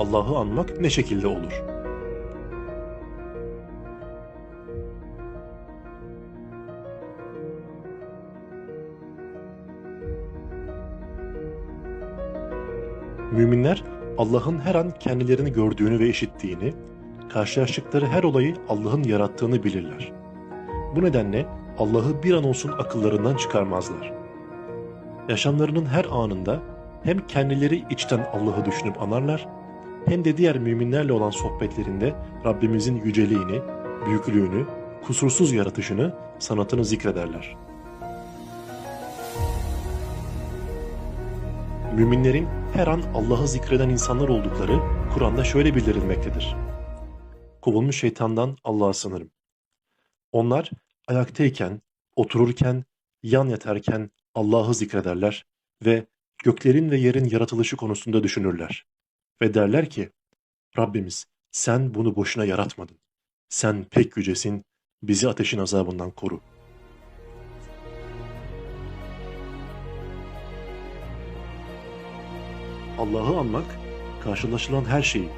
Allah'ı anmak ne şekilde olur? Müminler Allah'ın her an kendilerini gördüğünü ve işittiğini, karşılaştıkları her olayı Allah'ın yarattığını bilirler. Bu nedenle Allah'ı bir an olsun akıllarından çıkarmazlar. Yaşamlarının her anında hem kendileri içten Allah'ı düşünüp anarlar, hem de diğer müminlerle olan sohbetlerinde Rabbimizin yüceliğini, büyüklüğünü, kusursuz yaratışını, sanatını zikrederler. Müminlerin her an Allah'ı zikreden insanlar oldukları Kur'an'da şöyle bildirilmektedir. Kovulmuş şeytandan Allah'a sınırım. Onlar ayaktayken, otururken, yan yatarken Allah'ı zikrederler ve göklerin ve yerin yaratılışı konusunda düşünürler. Ve derler ki, Rabbimiz sen bunu boşuna yaratmadın. Sen pek yücesin, bizi ateşin azabından koru. Allah'ı anmak, karşılaşılan her şeyi,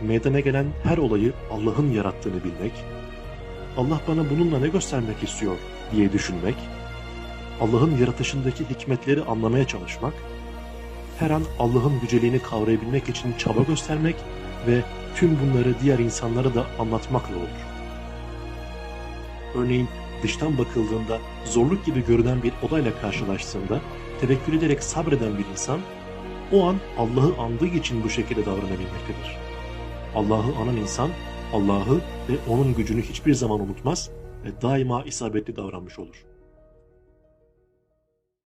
meydana gelen her olayı Allah'ın yarattığını bilmek, Allah bana bununla ne göstermek istiyor diye düşünmek, Allah'ın yaratışındaki hikmetleri anlamaya çalışmak, her an Allah'ın yüceliğini kavrayabilmek için çaba göstermek ve tüm bunları diğer insanlara da anlatmakla olur. Örneğin dıştan bakıldığında zorluk gibi görünen bir olayla karşılaştığında tevekkül ederek sabreden bir insan o an Allah'ı andığı için bu şekilde davranabilmektedir. Allah'ı anan insan Allah'ı ve onun gücünü hiçbir zaman unutmaz ve daima isabetli davranmış olur.